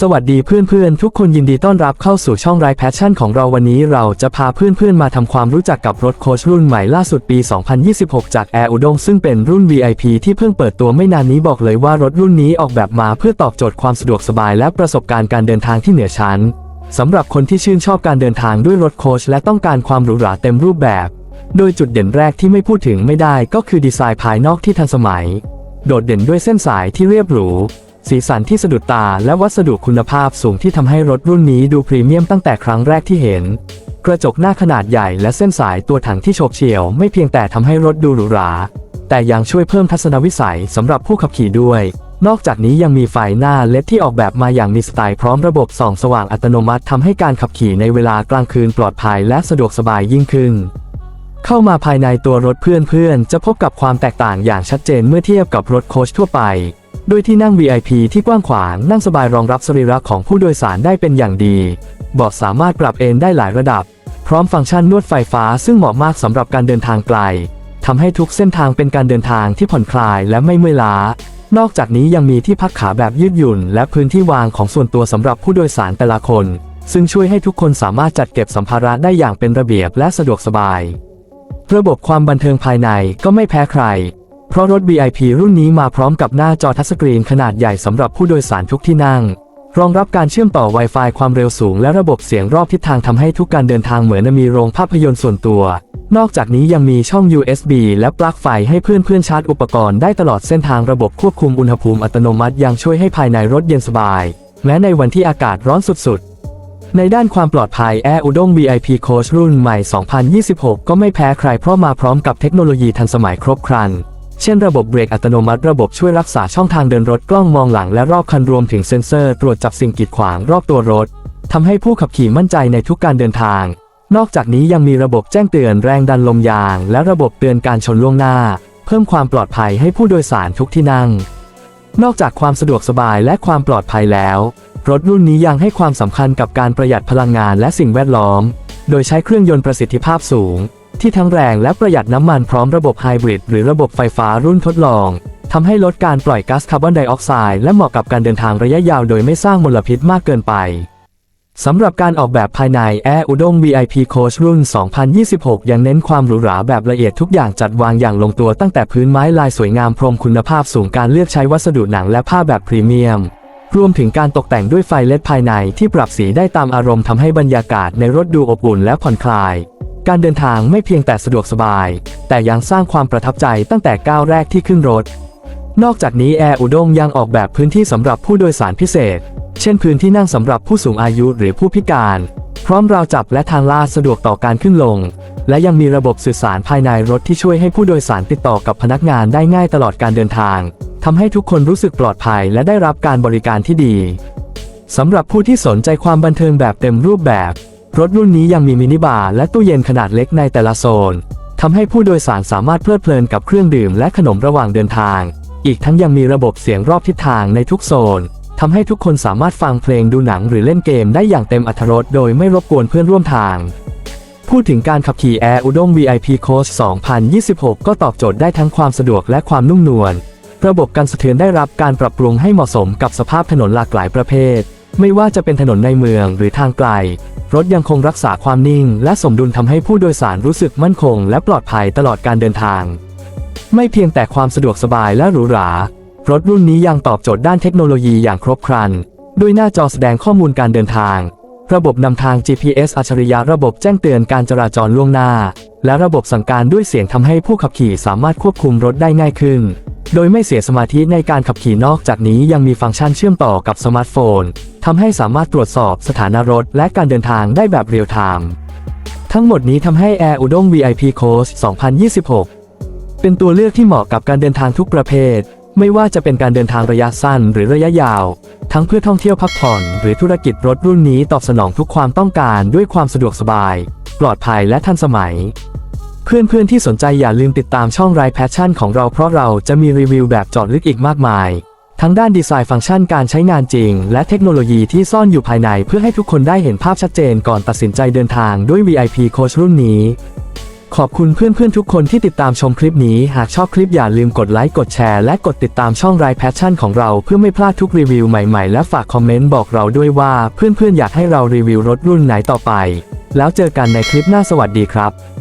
สวัสดีเพื่อนๆ ทุกคนยินดีต้อนรับเข้าสู่ช่องไรแพชชั่นของเราวันนี้เราจะพาเพื่อนๆ มาทำความรู้จักกับรถโคชรุ่นใหม่ล่าสุดปี 2026 จาก Air อุดงซึ่งเป็นรุ่น VIP ที่เพิ่งเปิดตัวไม่นานนี้บอกเลยว่ารถรุ่นนี้ออกแบบมาเพื่อตอบโจทย์ความสะดวกสบายและประสบการณ์การเดินทางที่เหนือชั้นสำหรับคนที่ชื่นชอบการเดินทางด้วยรถโคชและต้องการความหรูหราเต็มรูปแบบ โดยจุดเด่นแรกที่ไม่พูดถึงไม่ได้ก็คือดีไซน์ภายนอกที่ทันสมัย โดดเด่นด้วยเส้นสายที่เรียบหรู สีสันที่สะดุดตาและวัสดุคุณภาพสูงที่ทำให้รถรุ่นนี้ดูพรีเมียมตั้งแต่ครั้งแรกที่เห็น กระจกหน้าขนาดใหญ่และเส้นสายตัวถังที่โฉบเฉี่ยวไม่เพียงแต่ทำให้รถดูหรูหราแต่ยังช่วยเพิ่มทัศนวิสัยสำหรับผู้ขับขี่ด้วย นอกจากนี้ยังมีไฟหน้าเล็ดที่ออกแบบมาอย่างมีสไตล์พร้อมระบบส่องสว่างอัตโนมัติทำให้การขับขี่ในเวลากลางคืนปลอดภัยและสะดวกสบายยิ่งขึ้น เข้ามาภายในตัวรถเพื่อนๆ จะพบกับความแตกต่างอย่างชัดเจนเมื่อเทียบกับรถโคชทั่วไป โดยที่นั่ง VIP ที่กว้างขวางนั่งสบายรองรับสรีระของผู้โดยสารได้เป็นอย่างดีเบาะสามารถปรับเอนได้หลายระดับ พร้อมฟังก์ชันนวดไฟฟ้าซึ่งเหมาะมากสำหรับการเดินทางไกลทำให้ทุกเส้นทางเป็นการเดินทางที่ผ่อนคลายและไม่เมื่อยล้านอกจากนี้ยังมีที่พักขาแบบยืดหยุ่น และพื้นที่วางของส่วนตัวสำหรับผู้โดยสารแต่ละคน ซึ่งช่วยให้ทุกคนสามารถจัดเก็บสัมภาระได้อย่างเป็นระเบียบและสะดวกสบาย ระบบความบันเทิงภายในก็ไม่แพ้ใคร เพราะรถ VIP รุ่นนี้มาพร้อมกับหน้าจอทัชสกรีนขนาดใหญ่สำหรับผู้โดยสารทุกที่นั่ง รองรับการเชื่อมต่อ Wi-Fi ความเร็วสูงและระบบเสียงรอบทิศทางทำให้ทุกการเดินทางเหมือนมีโรงภาพยนตร์ส่วนตัว นอกจากนี้ยังมีช่อง USB และปลั๊กไฟให้เพื่อนๆชาร์จอุปกรณ์ได้ตลอดเส้นทางระบบควบคุมอุณหภูมิอัตโนมัติยังช่วยให้ภายในรถเย็นสบาย แม้ในวันที่อากาศร้อนสุดๆ ในด้านความปลอดภัย Air อุด้ง VIP Coach รุ่นใหม่ 2026 ก็ไม่แพ้ใครเพราะมาพร้อมกับเทคโนโลยีทันสมัยครบครัน เช่นระบบเบรกอัตโนมัติระบบช่วยรักษาช่องทางเดินรถกล้องมองหลังและรอบคันรวมถึงเซ็นเซอร์ตรวจจับสิ่งกีดขวางรอบตัวรถทำให้ผู้ขับขี่มั่นใจในทุกการเดินทาง นอกจากนี้ยังมีระบบแจ้งเตือนแรงดันลมยาง และระบบเตือนการชนล่วงหน้า เพิ่มความปลอดภัยให้ผู้โดยสารทุกที่นั่ง นอกจากความสะดวกสบายและความปลอดภัยแล้ว รถรุ่นนี้ยังให้ความสำคัญกับการประหยัดพลังงานและสิ่งแวดล้อม โดยใช้เครื่องยนต์ประสิทธิภาพสูง ที่ทั้งแรงและประหยัดน้ำมันพร้อมระบบไฮบริดหรือระบบไฟฟ้ารุ่นทดลองทำให้ลดการปล่อยก๊าซคาร์บอนไดออกไซด์และเหมาะกับการเดินทางระยะยาวโดยไม่สร้างมลพิษมากเกินไปสำหรับการออกแบบภายใน Air อุด้ง VIP Coach รุ่น 2026 ยังเน้นความหรูหราแบบละเอียดทุกอย่างจัดวางอย่างลงตัวตั้งแต่พื้นไม้ลายสวยงามพรมคุณภาพสูงการเลือกใช้วัสดุหนังและผ้าแบบพรีเมียม รวมถึงการตกแต่งด้วยไฟเลดภายในที่ปรับสีได้ตามอารมณ์ทำให้บรรยากาศในรถดูอบอุ่นและผ่อนคลาย การเดินทางไม่เพียงแต่สะดวกสบาย แต่ยังสร้างความประทับใจตั้งแต่ก้าวแรกที่ขึ้นรถ นอกจากนี้แอร์อุดงยังออกแบบพื้นที่สำหรับผู้โดยสารพิเศษ เช่นพื้นที่นั่งสำหรับผู้สูงอายุหรือผู้พิการ พร้อมราวจับและทางลาดสะดวกต่อการขึ้นลง และยังมีระบบสื่อสารภายในรถที่ช่วยให้ผู้โดยสารติดต่อกับพนักงานได้ง่ายตลอดการเดินทาง ทำให้ทุกคนรู้สึกปลอดภัยและได้รับการบริการที่ดีสำหรับผู้ที่สนใจความบันเทิงแบบเต็มรูปแบบ รถรุ่นนี้ยังมีมินิบาร์และตู้เย็นขนาดเล็กในแต่ละโซนทำให้ผู้โดยสารสามารถเพลิดเพลินกับเครื่องดื่มและขนมระหว่างเดินทาง อีกทั้งยังมีระบบเสียงรอบทิศทางในทุกโซนทำให้ทุกคนสามารถฟังเพลงดูหนังหรือเล่นเกมได้อย่างเต็มอรรถรสโดยไม่รบกวนเพื่อนร่วมทาง พูดถึงการขับขี่ Air อุด้ง VIP Coach 2026 ก็ตอบโจทย์ได้ทั้งความสะดวกและความนุ่มนวล ระบบการสะเทือนได้รับการปรับปรุงให้เหมาะสมกับสภาพถนนหลากหลายประเภท ไม่ว่าจะเป็นถนนในเมืองหรือทางไกล รถยังคงรักษาความนิ่ง และสมดุลทำให้ผู้โดยสารรู้สึกมั่นคง และปลอดภัยตลอดการเดินทาง ไม่เพียงแต่ความสะดวกสบายและหรูหรารถรุ่นนี้ยังตอบโจทย์ด้านเทคโนโลยีอย่างครบครัน ด้วยหน้าจอแสดงข้อมูลการเดินทาง ระบบนำทาง GPS อัจฉริยะระบบแจ้งเตือนการจราจรล่วงหน้า และระบบสั่งการด้วยเสียงทำให้ผู้ขับขี่สามารถควบคุมรถได้ง่ายขึ้น โดยไม่เสียสมาธิในการขับขี่นอกจากนี้ยังมีฟังก์ชันเชื่อมต่อกับสมาร์ทโฟนทำให้สามารถตรวจสอบสถานะรถและการเดินทางได้แบบเรียลไทม์ทั้งหมดนี้ทำให้ Air อุด้ง VIP Coach 2026 เป็นตัวเลือกที่เหมาะกับการเดินทางทุกประเภท ไม่ว่าจะเป็นการเดินทางระยะสั้นหรือระยะยาว ทั้งเพื่อท่องเที่ยวพักผ่อน หรือธุรกิจรถรุ่นนี้ตอบสนองทุกความต้องการด้วยความสะดวกสบาย ปลอดภัยและทันสมัย เพื่อนๆที่สนใจอย่าลืมติดตามช่องไรแพชชั่นของเราเพราะเราจะมีรีวิวแบบเจอดลึกอีกมากมาย ทั้งด้านดีไซน์ฟังก์ชันการใช้งานจริง และเทคโนโลยีที่ซ่อนอยู่ภายในเพื่อให้ทุกคนได้เห็นภาพชัดเจนก่อนตัดสินใจเดินทางด้วย VIP Coach รุ่นนี้ ขอบคุณเพื่อนๆทุกคนที่ติดตามชมคลิปนี้ หากชอบคลิปอย่าลืมกดไลค์กดแชร์และกดติดตามช่องไรแพชชั่นของเราเพื่อไม่พลาดทุกรีวิวใหม่ๆและฝากคอมเมนต์บอกเราด้วยว่าเพื่อนๆอยากให้เรารีวิวรถรุ่นไหนต่อไป แล้วเจอกันในคลิปหน้าสวัสดีครับ